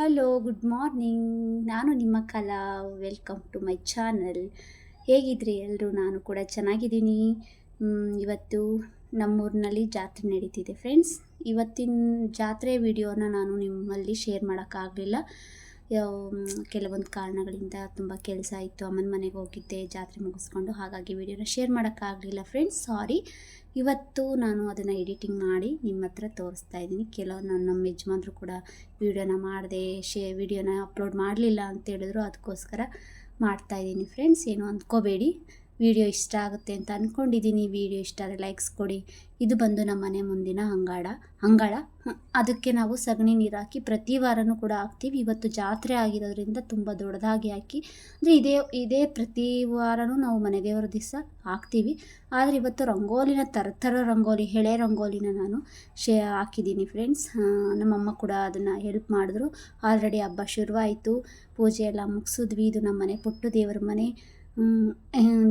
Hello good morning ನಾನು ನಿಮ್ಮ Kala. Welcome to my channel ಹೇಗಿದ್ರಿ ಎಲ್ಲರೂ ನಾನು ಕೂಡ ಚೆನ್ನಾಗಿದ್ದೀನಿ. ಇವತ್ತು ನಮ್ಮೂರಿನಲ್ಲಿ ಜಾತ್ರೆ ನಡೀತಿದೆ ಫ್ರೆಂಡ್ಸ್ ಇವತ್ತಿನ ಜಾತ್ರೆ ವಿಡಿಯೋನ ನಾನು ನಿಮ್ಮಲ್ಲಿ ಶೇರ್ ಮಾಡೋಕ್ಕಾಗಲಿಲ್ಲ. ಕೆಲವೊಂದು ಕಾರಣಗಳಿಂದ ತುಂಬ ಕೆಲಸ ಇತ್ತು ಅಮ್ಮನ ಮನೆಗೆ ಹೋಗಿದ್ದೆ, ಜಾತ್ರೆ ಮುಗಿಸ್ಕೊಂಡು. ಹಾಗಾಗಿ ವಿಡಿಯೋನ ಶೇರ್ ಮಾಡೋಕ್ಕಾಗಲಿಲ್ಲ ಫ್ರೆಂಡ್ಸ್ ಸಾರಿ ಇವತ್ತು ನಾನು ಅದನ್ನು ಎಡಿಟಿಂಗ್ ಮಾಡಿ ನಿಮ್ಮ ಹತ್ರ ತೋರಿಸ್ತಾ ಇದ್ದೀನಿ. ಕೆಲವು ನಾನು ನಮ್ಮ ಯಜಮಾನ್ರು ಕೂಡ ವಿಡಿಯೋನ ಮಾಡಿದೆ ಶೇ ವಿಡಿಯೋನ ಅಪ್ಲೋಡ್ ಮಾಡಲಿಲ್ಲ ಅಂತ ಹೇಳಿದ್ರು. ಅದಕ್ಕೋಸ್ಕರ ಮಾಡ್ತಾ ಇದ್ದೀನಿ ಫ್ರೆಂಡ್ಸ್ ಏನು ಅಂದ್ಕೋಬೇಡಿ. ವಿಡಿಯೋ ಇಷ್ಟ ಆಗುತ್ತೆ ಅಂತ ಅಂದ್ಕೊಂಡಿದ್ದೀನಿ ವಿಡಿಯೋ ಇಷ್ಟ ಆದರೆ ಲೈಕ್ಸ್ ಕೊಡಿ. ಇದು ಬಂದು ನಮ್ಮ ಮನೆ ಮುಂದಿನ ಅಂಗಾಡ, ಅಂಗಳ. ಅದಕ್ಕೆ ನಾವು ಸಗಣಿ ನೀರು ಹಾಕಿ ಪ್ರತಿ ವಾರನೂ ಕೂಡ ಹಾಕ್ತೀವಿ. ಇವತ್ತು ಜಾತ್ರೆ ಆಗಿರೋದ್ರಿಂದ ತುಂಬ ದೊಡ್ಡದಾಗಿ ಹಾಕಿ, ಅಂದರೆ ಇದೇ ಇದೇ ಪ್ರತಿ ವಾರನೂ ನಾವು ಮನೆ ದೇವರ ದಿವಸ ಹಾಕ್ತೀವಿ. ಆದರೆ ಇವತ್ತು ರಂಗೋಲಿನ ಥರ ಥರ ರಂಗೋಲಿ ಹೆಳೆ ರಂಗೋಲಿನ ನಾನು ಶೇ, ಹಾಕಿದ್ದೀನಿ ಫ್ರೆಂಡ್ಸ್ ನಮ್ಮಮ್ಮ ಕೂಡ ಅದನ್ನು ಹೆಲ್ಪ್ ಮಾಡಿದ್ರು. ಆಲ್ರೆಡಿ ಹಬ್ಬ ಶುರುವಾಯಿತು. ಪೂಜೆ ಎಲ್ಲ ಮುಗಿಸಿದ್ವಿ. ಇದು ನಮ್ಮ ಮನೆ ಪುಟ್ಟು ದೇವರ ಮನೆ.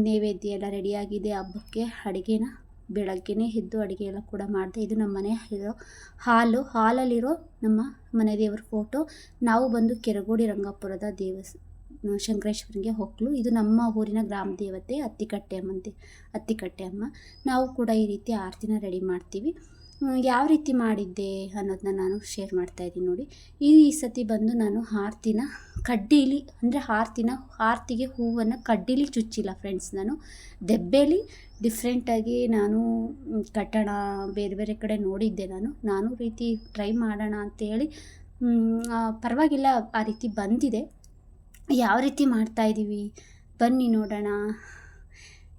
ನೈವೇದ್ಯ ಎಲ್ಲ ರೆಡಿಯಾಗಿದೆ ಹಬ್ಬಕ್ಕೆ. ಅಡುಗೆನ ಬೆಳಗ್ಗೆನೇ ಎದ್ದು ಅಡುಗೆ ಎಲ್ಲ ಕೂಡ ಮಾಡಿದೆ ಇದು ನಮ್ಮ ಮನೆ ಇರೋ ಹಾಲು, ಹಾಲಲ್ಲಿರೋ ನಮ್ಮ ಮನೆ ದೇವರ ಫೋಟೋ ನಾವು ಬಂದು ಕೆರಗೋಡಿ ರಂಗಾಪುರದ ದೇವಸ್ ಶಂಕರೇಶ್ವರನಿಗೆ ಹೊಕ್ಕಳು ಇದು ನಮ್ಮ ಊರಿನ ಗ್ರಾಮ ದೇವತೆ ಅತ್ತಿಕಟ್ಟೆ ಅಮ್ಮಂತೆ ಅತ್ತಿಕಟ್ಟೆ ಅಮ್ಮ ನಾವು ಕೂಡ ಈ ರೀತಿ ಆರತಿನ ರೆಡಿ ಮಾಡ್ತೀವಿ. ಯಾವ ರೀತಿ ಮಾಡಿದ್ದೆ ಅನ್ನೋದನ್ನ ನಾನು ಶೇರ್ ಮಾಡ್ತಾ ಇದ್ದೀನಿ ನೋಡಿ. ಈ ಸತಿ ಬಂದು ನಾನು ಆರ್ತಿನ ಕಡ್ಡೀಲಿ, ಅಂದರೆ ಆರ್ತಿನ ಆರ್ತಿಗೆ ಹೂವನ್ನು ಕಡ್ಡೀಲಿ ಚುಚ್ಚಿಲ್ಲ ಫ್ರೆಂಡ್ಸ್ ನಾನು. ದೆಬ್ಬೇಲಿ ಡಿಫ್ರೆಂಟಾಗಿ ನಾನು ಕಟ್ಟೋಣ, ಬೇರೆ ಬೇರೆ ಕಡೆ ನೋಡಿದ್ದೆ ನಾನು. ನಾನು ರೀತಿ ಟ್ರೈ ಮಾಡೋಣ ಅಂತೇಳಿ ಪರವಾಗಿಲ್ಲ ಆ ರೀತಿ ಬಂದಿದೆ. ಯಾವ ರೀತಿ ಮಾಡ್ತಾ ಇದ್ದೀವಿ ಬನ್ನಿ ನೋಡೋಣ.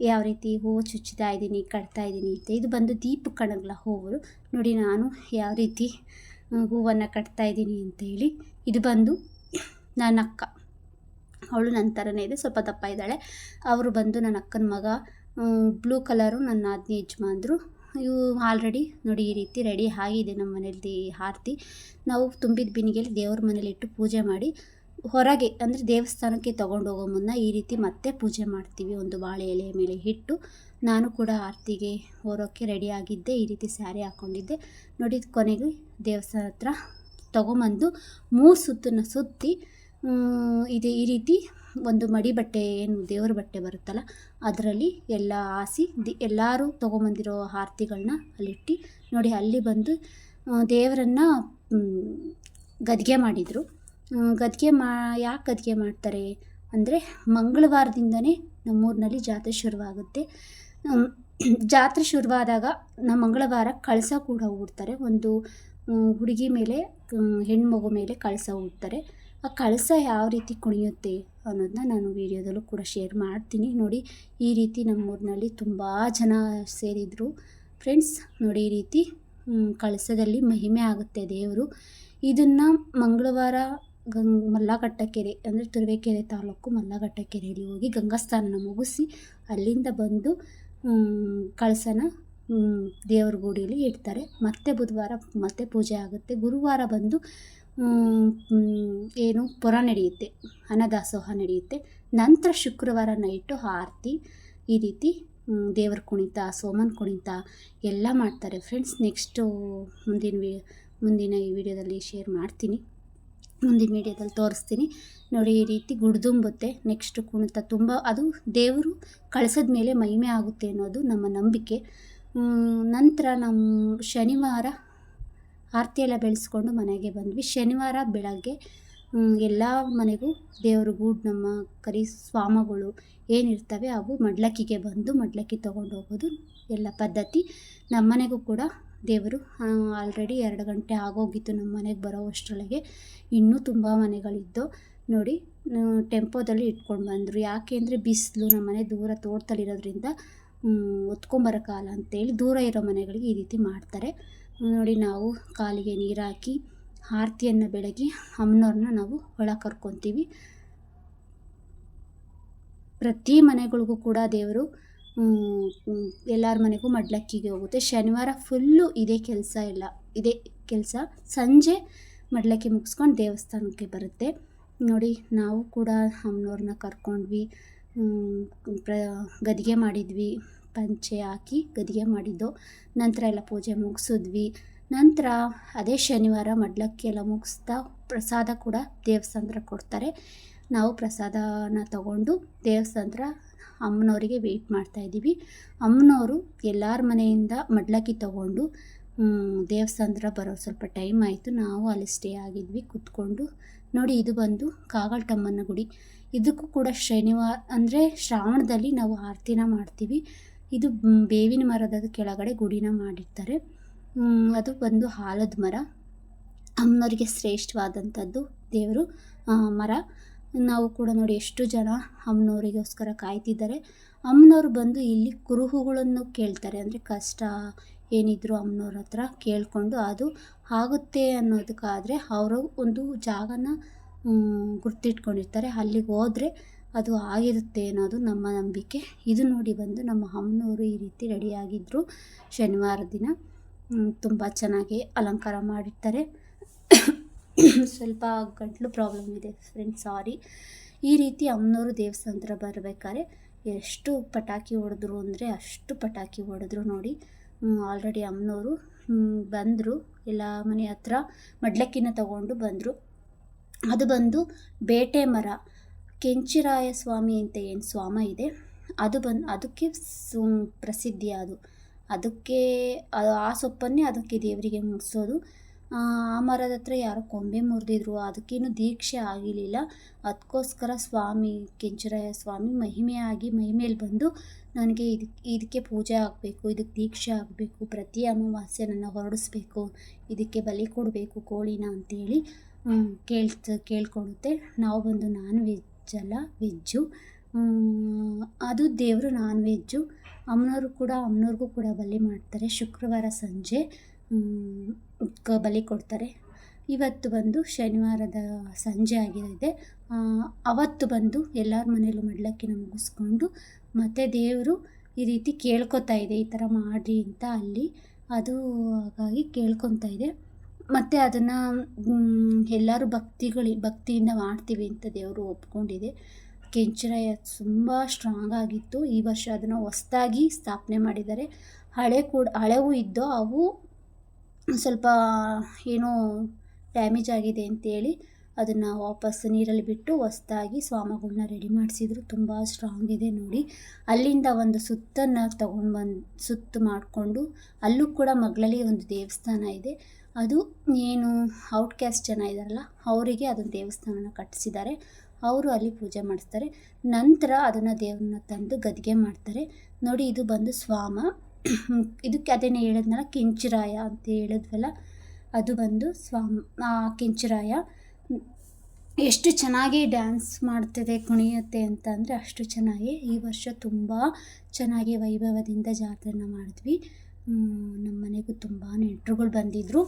ಯಾವ ರೀತಿ ಹೂವು ಚುಚ್ಚುತ್ತಾ ಇದ್ದೀನಿ, ಕಟ್ತಾ ಇದ್ದೀನಿ ಅಂತ. ಇದು ಬಂದು ದೀಪ ಕಣಗಳ ಹೂವು ನೋಡಿ ನಾನು ಯಾವ ರೀತಿ ಹೂವನ್ನು ಕಟ್ತಾ ಇದ್ದೀನಿ ಅಂತ ಹೇಳಿ ಇದು ಬಂದು ನನ್ನ ಅಕ್ಕ. ಅವಳು ನನ್ನ ಥರನೇ ಇದೆ, ಸ್ವಲ್ಪ ದಪ್ಪ ಇದ್ದಾಳೆ. ಅವರು ಬಂದು ನನ್ನ ಅಕ್ಕನ ಮಗ ಬ್ಲೂ ಕಲರು ನನ್ನ ಆಜ್ಞೆ ಯಜಮಾನ್ರು. ಇವು ಆಲ್ರೆಡಿ ನೋಡಿ ಈ ರೀತಿ ರೆಡಿ ಆಗಿದೆ ನಮ್ಮ ಮನೇಲಿ ಆರತಿ ನಾವು ತುಂಬಿದ ಬಿನಿಗೆಯಲ್ಲಿ ದೇವ್ರ ಮನೇಲಿ ಇಟ್ಟು ಪೂಜೆ ಮಾಡಿ ಹೊರಗೆ, ಅಂದರೆ ದೇವಸ್ಥಾನಕ್ಕೆ ತಗೊಂಡು ಹೋಗೋ ಮುನ್ನ ಈ ರೀತಿ ಮತ್ತೆ ಪೂಜೆ ಮಾಡ್ತೀವಿ. ಒಂದು ಬಾಳೆ ಎಲೆಯ ಮೇಲೆ ಇಟ್ಟು ನಾನು ಕೂಡ ಆರತಿಗೆ ಹೊರೋಕ್ಕೆ ರೆಡಿಯಾಗಿದ್ದೆ ಈ ರೀತಿ ಸ್ಯಾರಿ ಹಾಕ್ಕೊಂಡಿದ್ದೆ ನೋಡಿ, ಕೊನೆಗೆ ದೇವಸ್ಥಾನ ಹತ್ರ ತೊಗೊಂಬಂದು ಮೂರು ಸುತ್ತನ್ನು ಸುತ್ತಿ ಇದೆ ಈ ರೀತಿ ಒಂದು ಮಡಿ ಬಟ್ಟೆ, ಏನು ದೇವ್ರ ಬಟ್ಟೆ ಬರುತ್ತಲ್ಲ, ಅದರಲ್ಲಿ ಎಲ್ಲ ಆಸಿ ದಿ, ಎಲ್ಲರೂ ತೊಗೊಂಬಂದಿರೋ ಆರತಿಗಳನ್ನ ಅಲ್ಲಿಟ್ಟು, ನೋಡಿ ಅಲ್ಲಿ ಬಂದು ದೇವರನ್ನು ಗದ್ಗೆ ಮಾಡಿದರು. ಗದ್ಗೆ ಮಾ, ಯಾಕೆ ಗದ್ಗೆ ಮಾಡ್ತಾರೆ? ಅಂದರೆ ಮಂಗಳವಾರದಿಂದನೇ ನಮ್ಮೂರಿನಲ್ಲಿ ಜಾತ್ರೆ ಶುರುವಾಗುತ್ತೆ. ಜಾತ್ರೆ ಶುರುವಾದಾಗ ನಮ್ಮ ಮಂಗಳವಾರ ಕಳಸ ಕೂಡ ಹೂಡ್ತಾರೆ ಒಂದು ಹುಡುಗಿ ಮೇಲೆ ಹೆಣ್ಮಗು ಮೇಲೆ ಕಳಸ ಹೂಡ್ತಾರೆ ಆ ಕಳಸ ಯಾವ ರೀತಿ ಕುಣಿಯುತ್ತೆ ಅನ್ನೋದನ್ನ ನಾನು ವಿಡಿಯೋದಲ್ಲೂ ಕೂಡ ಶೇರ್ ಮಾಡ್ತೀನಿ. ನೋಡಿ, ಈ ರೀತಿ ನಮ್ಮೂರಿನಲ್ಲಿ ತುಂಬ ಜನ ಸೇರಿದರು. ಫ್ರೆಂಡ್ಸ್, ನೋಡಿ ಈ ರೀತಿ ಕಳಸದಲ್ಲಿ ಮಹಿಮೆ ಆಗುತ್ತೆ ದೇವರು. ಇದನ್ನು ಮಂಗಳವಾರ ಗಂಗ್ ಮಲ್ಲಘಟ್ಟ ಕೆರೆ ಅಂದರೆ ತುರುವೇಕೆರೆ ತಾಲೂಕು ಮಲ್ಲಘಟ್ಟ ಕೆರೆಯಲ್ಲಿ ಹೋಗಿ ಗಂಗಾಸ್ಥಾನನ ಮುಗಿಸಿ ಅಲ್ಲಿಂದ ಬಂದು ಕಳಸನ ದೇವರ ಗುಡಿಯಲ್ಲಿ ಇಡ್ತಾರೆ. ಮತ್ತೆ ಬುಧವಾರ ಮತ್ತೆ ಪೂಜೆ ಆಗುತ್ತೆ. ಗುರುವಾರ ಬಂದು ಏನು, ಪುರ ನಡೆಯುತ್ತೆ. ಅನ್ನದಾಸೋಹ ನಡೆಯುತ್ತೆ. ನಂತರ ಶುಕ್ರವಾರ ನೈಟು ಆರತಿ ಈ ರೀತಿ ದೇವ್ರ ಕುಣಿತ, ಸೋಮನ್ ಕುಣಿತ ಎಲ್ಲ ಮಾಡ್ತಾರೆ. ಫ್ರೆಂಡ್ಸ್ ನೆಕ್ಸ್ಟು ಮುಂದಿನ ವಿ, ಮುಂದಿನ ಈ ವಿಡಿಯೋದಲ್ಲಿ ಶೇರ್ ಮಾಡ್ತೀನಿ. ಮುಂದಿನ ವಿಡಿಯೋದಲ್ಲಿ ತೋರಿಸ್ತೀನಿ. ನೋಡಿ, ಈ ರೀತಿ ಗುಡ್ದುಂಬುತ್ತೆ ನೆಕ್ಸ್ಟ್ ಕುಣಿತ ತುಂಬ, ಅದು ದೇವರು ಕಳಿಸದ ಮೇಲೆ ಮಹಿಮೆ ಆಗುತ್ತೆ ಅನ್ನೋದು ನಮ್ಮ ನಂಬಿಕೆ. ನಂತರ ನಮ್ಮ ಶನಿವಾರ ಆರತಿ ಎಲ್ಲ ಬೆಳೆಸ್ಕೊಂಡು ಮನೆಗೆ ಬಂದ್ವಿ. ಶನಿವಾರ ಬೆಳಗ್ಗೆ ಎಲ್ಲ ಮನೆಗೂ ದೇವರು ಗೂಡು ನಮ್ಮ ಕರಿ ಸ್ವಾಮಗಳು ಏನಿರ್ತವೆ ಅವು ಮಡ್ಲಕ್ಕಿಗೆ ಬಂದು ಮಡ್ಲಕ್ಕಿ ತೊಗೊಂಡು ಹೋಗೋದು ಎಲ್ಲ ಪದ್ಧತಿ. ನಮ್ಮನೆಗೂ ಕೂಡ ದೇವರು ಆಲ್ರೆಡಿ ಎರಡು ಗಂಟೆ ಆಗೋಗಿತ್ತು ನಮ್ಮ ಮನೆಗೆ ಬರೋ ಅಷ್ಟರೊಳಗೆ. ಇನ್ನೂ ತುಂಬ ಮನೆಗಳಿದ್ದು ನೋಡಿ ಟೆಂಪೋದಲ್ಲಿ ಇಟ್ಕೊಂಡು ಬಂದರು. ಯಾಕೆ ಅಂದರೆ ಬಿಸಿಲು ನಮ್ಮ ಮನೆ ದೂರ ತೋಟದಲ್ಲಿರೋದ್ರಿಂದ ಕಾಲ ಅಂತೇಳಿ ದೂರ ಇರೋ ಮನೆಗಳಿಗೆ ಈ ರೀತಿ ಮಾಡ್ತಾರೆ. ನೋಡಿ, ನಾವು ಕಾಲಿಗೆ ನೀರಾಕಿ ಆರತಿಯನ್ನು ಬೆಳಗಿ ಅಮ್ಮನವ್ರನ್ನ ನಾವು ಒಳ ಕರ್ಕೊತೀವಿ. ಪ್ರತಿ ಮನೆಗಳಿಗೂ ಕೂಡ ದೇವರು ಎಲ್ಲರ ಮನೆಗೂ ಮಡ್ಲಕ್ಕಿಗೆ ಹೋಗುತ್ತೆ. ಶನಿವಾರ ಫುಲ್ಲು ಇದೇ ಕೆಲಸ ಇಲ್ಲ ಇದೇ ಕೆಲಸ. ಸಂಜೆ ಮಡ್ಲಕ್ಕಿ ಮುಗಿಸ್ಕೊಂಡು ದೇವಸ್ಥಾನಕ್ಕೆ ಬರುತ್ತೆ. ನೋಡಿ, ನಾವು ಕೂಡ ಅಮ್ಮನವ್ರನ್ನ ಕರ್ಕೊಂಡ್ವಿ. ಪ್ರ, ಗದಿಗೆ ಮಾಡಿದ್ವಿ. ಪಂಚೆ ಹಾಕಿ ಗದಿಗೆ ಮಾಡಿದ್ದು. ನಂತರ ಎಲ್ಲ ಪೂಜೆ ಮುಗಿಸಿದ್ವಿ. ನಂತರ ಅದೇ ಶನಿವಾರ ಮಡ್ಲಕ್ಕಿ ಎಲ್ಲ ಮುಗಿಸ್ತಾ ಪ್ರಸಾದ ಕೂಡ ದೇವಸ್ಥಾನದ ಕೊಡ್ತಾರೆ. ನಾವು ಪ್ರಸಾದನ ತಗೊಂಡು ದೇವಸ್ಥಾನದ ಅಮ್ಮನವರಿಗೆ ವೆಯ್ಟ್ ಮಾಡ್ತಾಯಿದ್ದೀವಿ ಅಮ್ಮನವರು ಎಲ್ಲರ ಮನೆಯಿಂದ ಮಡ್ಲಕ್ಕಿ ತಗೊಂಡು ದೇವಸ್ಥಾನದ ಬರೋ ಸ್ವಲ್ಪ ಟೈಮ್ ಆಯಿತು. ನಾವು ಅಲ್ಲಿ ಸ್ಟೇ ಆಗಿದ್ವಿ. ಕೂತ್ಕೊಂಡು ನೋಡಿ, ಇದು ಬಂದು ಕಾಗಲ್ಟಮ್ಮನ ಗುಡಿ. ಇದಕ್ಕೂ ಕೂಡ ಶನಿವಾರ ಅಂದರೆ ಶ್ರಾವಣದಲ್ಲಿ ನಾವು ಆರತಿನ ಮಾಡ್ತೀವಿ. ಇದು ಬೇವಿನ ಮರದ ಕೆಳಗಡೆ ಗುಡಿನ ಮಾಡಿರ್ತಾರೆ. ಅದು ಬಂದು ಆಲದ ಮರ. ಅಮ್ಮನವರಿಗೆ ಶ್ರೇಷ್ಠವಾದಂಥದ್ದು ದೇವರು ಮರ. ನಾವು ಕೂಡ ನೋಡಿ ಎಷ್ಟು ಜನ ಅಮ್ಮನವರಿಗೋಸ್ಕರ ಕಾಯ್ತಿದ್ದಾರೆ. ಅಮ್ಮನವ್ರು ಬಂದು ಇಲ್ಲಿ ಕುರುಹುಗಳನ್ನು ಕೇಳ್ತಾರೆ. ಅಂದರೆ ಕಷ್ಟ ಏನಿದ್ರು ಅಮ್ಮನವ್ರ ಹತ್ರ ಕೇಳಿಕೊಂಡು ಅದು ಆಗುತ್ತೆ ಅನ್ನೋದಕ್ಕಾದರೆ ಅವರು ಒಂದು ಜಾಗನ ಗುರ್ತಿಟ್ಕೊಂಡಿರ್ತಾರೆ. ಅಲ್ಲಿಗೆ ಹೋದರೆ ಅದು ಆಗಿರುತ್ತೆ ಅನ್ನೋದು ನಮ್ಮ ನಂಬಿಕೆ. ಇದು ನೋಡಿ ಬಂದು ನಮ್ಮ ಅಮ್ಮನವರು ಈ ರೀತಿ ರೆಡಿಯಾಗಿದ್ದರು ಶನಿವಾರ ದಿನ. ತುಂಬ ಚೆನ್ನಾಗಿ ಅಲಂಕಾರ ಮಾಡಿರ್ತಾರೆ. ಸ್ವಲ್ಪ ಗಂಟಲು ಪ್ರಾಬ್ಲಮ್ ಇದೆ ಫ್ರೆಂಡ್ಸ್ ಸಾರಿ ಈ ರೀತಿ ಅಮ್ಮನವರು ದೇವಸ್ಥಾನ ಬರಬೇಕಾದ್ರೆ ಎಷ್ಟು ಪಟಾಕಿ ಹೊಡೆದ್ರು ಅಂದರೆ ಅಷ್ಟು ಪಟಾಕಿ ಹೊಡೆದ್ರು ನೋಡಿ. ಆಲ್ರೆಡಿ ಅಮ್ಮನವರು ಬಂದರು. ಎಲ್ಲ ಮನೆ ಹತ್ರ ಮಡ್ಲಕ್ಕಿನ ತಗೊಂಡು ಬಂದರು. ಅದು ಬಂದು ಬೇಟೆ ಮರ, ಕೆಂಚಿರಾಯ ಸ್ವಾಮಿ ಅಂತ ಏನು ಸ್ವಾಮ ಇದೆ, ಅದು ಬಂದು, ಅದಕ್ಕೆ ಪ್ರಸಿದ್ಧಿ ಅದು. ಅದಕ್ಕೆ, ಆ- ಸೊಪ್ಪನ್ನೇ ಅದಕ್ಕೆ ದೇವರಿಗೆ ಮುಗಿಸೋದು. ಆ ಮರದ ಹತ್ರ ಯಾರೋ ಕೊಂಬೆ ಮುರಿದಿದ್ರು. ಅದಕ್ಕೇನು ದೀಕ್ಷೆ ಆಗಿರಲಿಲ್ಲ. ಅದಕ್ಕೋಸ್ಕರ ಸ್ವಾಮಿ ಕೆಂಚರಾಯ ಸ್ವಾಮಿ ಮಹಿಮೆಯಾಗಿ ಮಹಿಮೇಲಿ ಬಂದು ನನಗೆ ಇದಕ್ಕೆ ಇದಕ್ಕೆ ಪೂಜೆ ಆಗಬೇಕು, ಇದಕ್ಕೆ ದೀಕ್ಷೆ ಆಗಬೇಕು, ಪ್ರತಿ ಅಮಾವಾಸ್ಯೆ ನನ್ನ ಹೊರಡಿಸ್ಬೇಕು, ಇದಕ್ಕೆ ಬಲಿ ಕೊಡಬೇಕು ಕೋಳಿನ ಅಂತೇಳಿ ಕೇಳ್ತ, ಕೇಳ್ಕೊಳುತ್ತೆ. ನಾವು ಬಂದು ನಾನ್ ವೆಜ್ ಅಲ್ಲ ವೆಜ್ಜು. ಅದು ದೇವರು ನಾನ್ ವೆಜ್ಜು ಅಮ್ಮನವರು ಕೂಡ, ಅಮ್ಮನವ್ರಿಗೂ ಕೂಡ ಬಲಿ ಮಾಡ್ತಾರೆ. ಶುಕ್ರವಾರ ಸಂಜೆ ಕ, ಬಲಿ ಕೊಡ್ತಾರೆ. ಇವತ್ತು ಬಂದು ಶನಿವಾರದ ಸಂಜೆ ಆಗಿದೆ. ಅವತ್ತು ಬಂದು ಎಲ್ಲರ ಮನೇಲೂ ಮಡ್ಲಕ್ಕಿನ ಮುಗಿಸ್ಕೊಂಡು ಮತ್ತು ದೇವರು ಈ ರೀತಿ ಕೇಳ್ಕೊತಾ ಇದೆ, ಈ ಥರ ಮಾಡಿ ಅಂತ ಅಲ್ಲಿ. ಅದು ಹಾಗಾಗಿ ಕೇಳ್ಕೊತಾ ಇದೆ. ಮತ್ತು ಅದನ್ನು ಎಲ್ಲರೂ ಭಕ್ತಿಗಳಿ, ಭಕ್ತಿಯಿಂದ ಮಾಡ್ತೀವಿ ಅಂತ ದೇವರು ಒಪ್ಕೊಂಡಿದೆ. ಕೆಂಚರಾಯ ತುಂಬ ಸ್ಟ್ರಾಂಗ್ ಆಗಿತ್ತು. ಈ ವರ್ಷ ಅದನ್ನು ಹೊಸ್ದಾಗಿ ಸ್ಥಾಪನೆ ಮಾಡಿದ್ದಾರೆ. ಹಳೆ ಕೂಡ, ಹಳೆವು ಇದ್ದೋ ಅವು ಸ್ವಲ್ಪ ಏನೋ ಡ್ಯಾಮೇಜ್ ಆಗಿದೆ ಅಂತೇಳಿ ಅದನ್ನು ವಾಪಸ್ ನೀರಲ್ಲಿ ಬಿಟ್ಟು ಹೊಸ್ದಾಗಿ ಸ್ವಾಮಗಳನ್ನ ರೆಡಿ ಮಾಡಿಸಿದ್ರು. ತುಂಬ ಸ್ಟ್ರಾಂಗ್ ಇದೆ ನೋಡಿ. ಅಲ್ಲಿಂದ ಒಂದು ಸುತ್ತನ್ನು ತಗೊಂಡು ಬಂದು, ಸುತ್ತು ಮಾಡಿಕೊಂಡು ಅಲ್ಲೂ ಕೂಡ ಮಗಳಲ್ಲಿ ಒಂದು ದೇವಸ್ಥಾನ ಇದೆ. ಅದು ಏನು ಔಟ್ ಕ್ಯಾಸ್ಟ್ ಜನ ಇದ್ದಾರಲ್ಲ ಅವರಿಗೆ ಅದೊಂದು ದೇವಸ್ಥಾನನ ಕಟ್ಟಿಸಿದ್ದಾರೆ ಅವರು ಅಲ್ಲಿ ಪೂಜೆ ಮಾಡಿಸ್ತಾರೆ. ನಂತರ ಅದನ್ನು ದೇವ್ರನ್ನ ತಂದು ಗದ್ಗೆ ಮಾಡ್ತಾರೆ. ನೋಡಿ, ಇದು ಬಂದು ಸ್ವಾಮ. ಇದಕ್ಕೆ ಅದೇನೇ ಹೇಳಿದ್ನಲ್ಲ, ಕೆಂಚರಾಯ ಅಂತ ಹೇಳಿದ್ವಲ್ಲ, ಅದು ಬಂದು ಸ್ವಾಮ ಕೆಂಚರಾಯ. ಎಷ್ಟು ಚೆನ್ನಾಗಿ ಡ್ಯಾನ್ಸ್ ಮಾಡ್ತಿದೆ, ಕುಣಿಯುತ್ತೆ ಅಂತ ಅಂದರೆ ಅಷ್ಟು ಚೆನ್ನಾಗಿ. ಈ ವರ್ಷ ತುಂಬ ಚೆನ್ನಾಗಿ ವೈಭವದಿಂದ ಜಾತ್ರೆನ ಮಾಡಿದ್ವಿ. ನಮ್ಮ ಮನೆಗೂ ತುಂಬ ನೆಂಟರುಗಳು ಬಂದಿದ್ದರು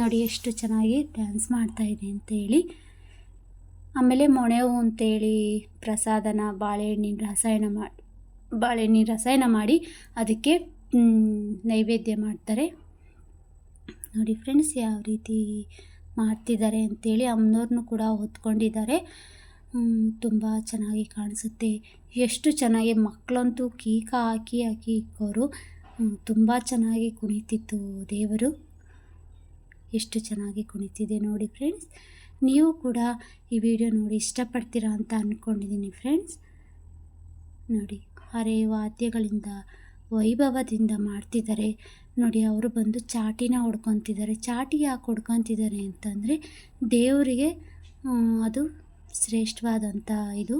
ನೋಡಿ, ಎಷ್ಟು ಚೆನ್ನಾಗಿ ಡ್ಯಾನ್ಸ್ ಮಾಡ್ತಾಯಿದೆ ಅಂತೇಳಿ ಆಮೇಲೆ ಮೊಣೆವು ಅಂತೇಳಿ ಪ್ರಸಾದನ, ಬಾಳೆಹಣ್ಣಿನ ರಸಾಯನ ಮಾಡಿ ಬಾಳೆಹಣ್ಣಿನ ರಸಾಯನ ಮಾಡಿ ಅದಕ್ಕೆ ನೈವೇದ್ಯ ಮಾಡ್ತಾರೆ. ನೋಡಿ ಫ್ರೆಂಡ್ಸ್ ಯಾವ ರೀತಿ ಮಾಡ್ತಿದ್ದಾರೆ ಅಂತೇಳಿ ಅಮ್ಮನವ್ರನ್ನೂ ಕೂಡ ಹೊತ್ಕೊಂಡಿದ್ದಾರೆ. ತುಂಬ ಚೆನ್ನಾಗಿ ಕಾಣಿಸುತ್ತೆ. ಎಷ್ಟು ಚೆನ್ನಾಗಿ ಮಕ್ಕಳಂತೂ ಕೀಕ ಹಾಕಿ ಹಾಕಿ ಇಕ್ಕೋರು. ತುಂಬ ಚೆನ್ನಾಗಿ ಕುಣಿತಿತ್ತು ದೇವರು. ಎಷ್ಟು ಚೆನ್ನಾಗಿ ಕುಣಿತಿದೆ ನೋಡಿ ಫ್ರೆಂಡ್ಸ್ ನೀವು ಕೂಡ ಈ ವಿಡಿಯೋ ನೋಡಿ ಇಷ್ಟಪಡ್ತೀರಾ ಅಂತ ಅಂದ್ಕೊಂಡಿದ್ದೀನಿ ಫ್ರೆಂಡ್ಸ್ ನೋಡಿ, ಹರೆ ವಾದ್ಯಗಳಿಂದ, ವೈಭವದಿಂದ ಮಾಡ್ತಿದ್ದಾರೆ. ನೋಡಿ, ಅವರು ಬಂದು ಚಾಟಿನ ಹೊಡ್ಕೊತಿದ್ದಾರೆ. ಚಾಟಿ ಯಾಕೆ ಹೊಡ್ಕೊತಿದ್ದಾರೆ ಅಂತಂದರೆ ದೇವರಿಗೆ ಅದು ಶ್ರೇಷ್ಠವಾದಂಥ ಇದು.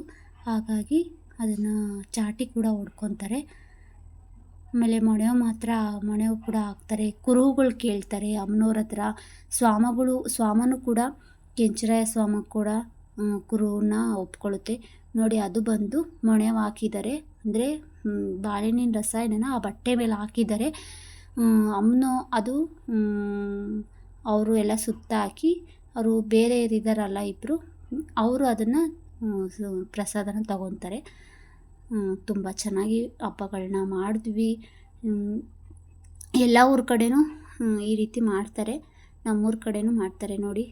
ಹಾಗಾಗಿ ಅದನ್ನು ಚಾಟಿ ಕೂಡ ಹೊಡ್ಕೊತಾರೆ. ಆಮೇಲೆ ಮೊಣೆವು ಮಾತ್ರ ಮೊಣೆವು ಕೂಡ ಹಾಕ್ತಾರೆ. ಕುರುಹುಗಳು ಕೇಳ್ತಾರೆ. ಅಮ್ಮನವ್ರ ಹತ್ರ, ಸ್ವಾಮಗಳು, ಸ್ವಾಮನು ಕೂಡ ಕೆಂಚರಾಯ ಸ್ವಾಮಿ ಕೂಡ ಕುರುನ ಒಪ್ಕೊಳ್ಳುತ್ತೆ. ನೋಡಿ, ಅದು ಬಂದು ಮೊಣೆವು ಹಾಕಿದ್ದಾರೆ. ಅಂದರೆ ಬಾಳೆಹಣ್ಣಿನ ರಸಾಯನನ ಆ ಬಟ್ಟೆ ಮೇಲೆ ಹಾಕಿದ್ದಾರೆ. ಅಮ್ಮನೋ ಅದು ಅವರು ಎಲ್ಲ ಸುತ್ತ ಹಾಕಿ ಅವರು ಬೇರೆ ಇದ್ದಾರಲ್ಲ ಇಬ್ಬರು ಅವರು ಅದನ್ನು ಪ್ರಸಾದನ ತಗೊತಾರೆ. ತುಂಬ ಚೆನ್ನಾಗಿ ಹಬ್ಬಗಳನ್ನ ಮಾಡಿದ್ವಿ. ಎಲ್ಲ ಊರ ಕಡೆಯೂ ಈ ರೀತಿ ಮಾಡ್ತಾರೆ. ನಮ್ಮೂರ ಕಡೆಯೂ ಮಾಡ್ತಾರೆ ನೋಡಿ.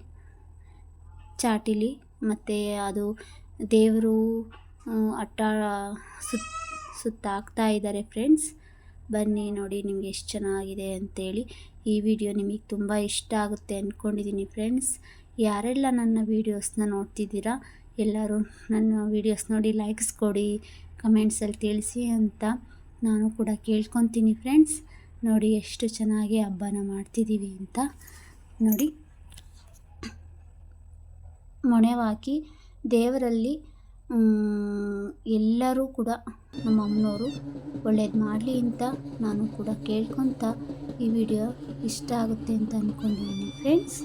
ಚಾಟಿಲಿ ಮತ್ತು ಅದು ದೇವರು ಅಟ್ಟ ಸುತ್ತ ಸುತ್ತ ಹಾಕ್ತಾ ಇದ್ದಾರೆ ಫ್ರೆಂಡ್ಸ್ ಬನ್ನಿ ನೋಡಿ ನಿಮ್ಗೆ ಎಷ್ಟು ಚೆನ್ನಾಗಿದೆ ಅಂತೇಳಿ. ಈ ವಿಡಿಯೋ ನಿಮಗೆ ತುಂಬ ಇಷ್ಟ ಆಗುತ್ತೆ ಅಂದ್ಕೊಂಡಿದ್ದೀನಿ ಫ್ರೆಂಡ್ಸ್ ಯಾರೆಲ್ಲ ನನ್ನ ವೀಡಿಯೋಸ್ನ ನೋಡ್ತಿದ್ದೀರಾ, ಎಲ್ಲರೂ ನನ್ನ ವೀಡಿಯೋಸ್ ನೋಡಿ ಲೈಕ್ಸ್ ಕೊಡಿ ಕಮೆಂಟ್ಸಲ್ಲಿ ತಿಳಿಸಿ ಅಂತ ನಾನು ಕೂಡ ಕೇಳ್ಕೊತೀನಿ ಫ್ರೆಂಡ್ಸ್ ನೋಡಿ ಎಷ್ಟು ಚೆನ್ನಾಗಿ ಹಬ್ಬನ ಮಾಡ್ತಿದ್ದೀವಿ ಅಂತ. ನೋಡಿ. ಮೊಣೆವಾಕಿ ದೇವರಲ್ಲಿ ಎಲ್ಲರೂ ಕೂಡ ನಮ್ಮ ಅಮ್ಮನವರು ಒಳ್ಳೇದು ಮಾಡಲಿ ಅಂತ ನಾನು ಕೂಡ ಕೇಳ್ಕೊತ ಈ ವಿಡಿಯೋ ಇಷ್ಟ ಆಗುತ್ತೆ ಅಂತ ಅಂದ್ಕೊಂಡಿದ್ದೀನಿ ಫ್ರೆಂಡ್ಸ್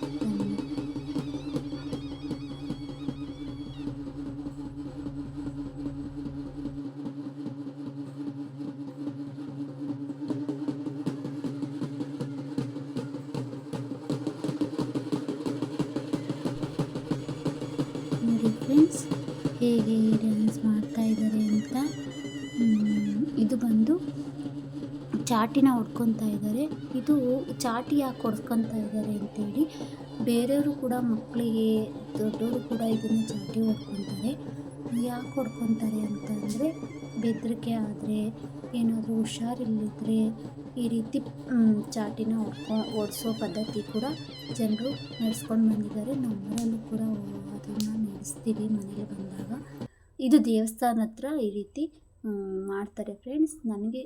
ಫ್ರೆಂಡ್ಸ್ ಹೇಗೆ ಡ್ಯಾನ್ಸ್ ಮಾಡ್ತಾ ಇದ್ದಾರೆ ಅಂತ ಇದು ಬಂದು ಚಾಟಿನ ಹೊಡ್ಕೊತಾ ಇದ್ದಾರೆ. ಇದು ಚಾಟಿ ಯಾಕೆ ಹೊಡ್ಕೊತಾ ಇದ್ದಾರೆ ಅಂತೇಳಿ, ಬೇರೆಯವರು ಕೂಡ ಮಕ್ಕಳಿಗೆ, ದೊಡ್ಡವರು ಕೂಡ ಇದನ್ನು ಚಾಟಿ ಹೊಡ್ಕೊತಾರೆ. ಯಾಕೆ ಹೊಡ್ಕೊತಾರೆ ಅಂತಂದರೆ ಬೆದರಿಕೆ ಆದರೆ, ಏನಾದರೂ ಹುಷಾರಿಲ್ಲದಿದ್ರೆ ಈ ರೀತಿ ಚಾಟಿನ ಹೊಡ್ಕೊ ಪದ್ಧತಿ ಕೂಡ ಜನರು ನಡೆಸ್ಕೊಂಡು ಬಂದಿದ್ದಾರೆ. ನಮ್ಮೂರಲ್ಲೂ ಕೂಡ ಅದನ್ನು ನಡೆಸ್ತೀವಿ ಮನೆಗೆ ಬಂದಾಗ. ಇದು ದೇವಸ್ಥಾನ ಹತ್ರ ಈ ರೀತಿ ಮಾಡ್ತಾರೆ. ಫ್ರೆಂಡ್ಸ್ ನನಗೆ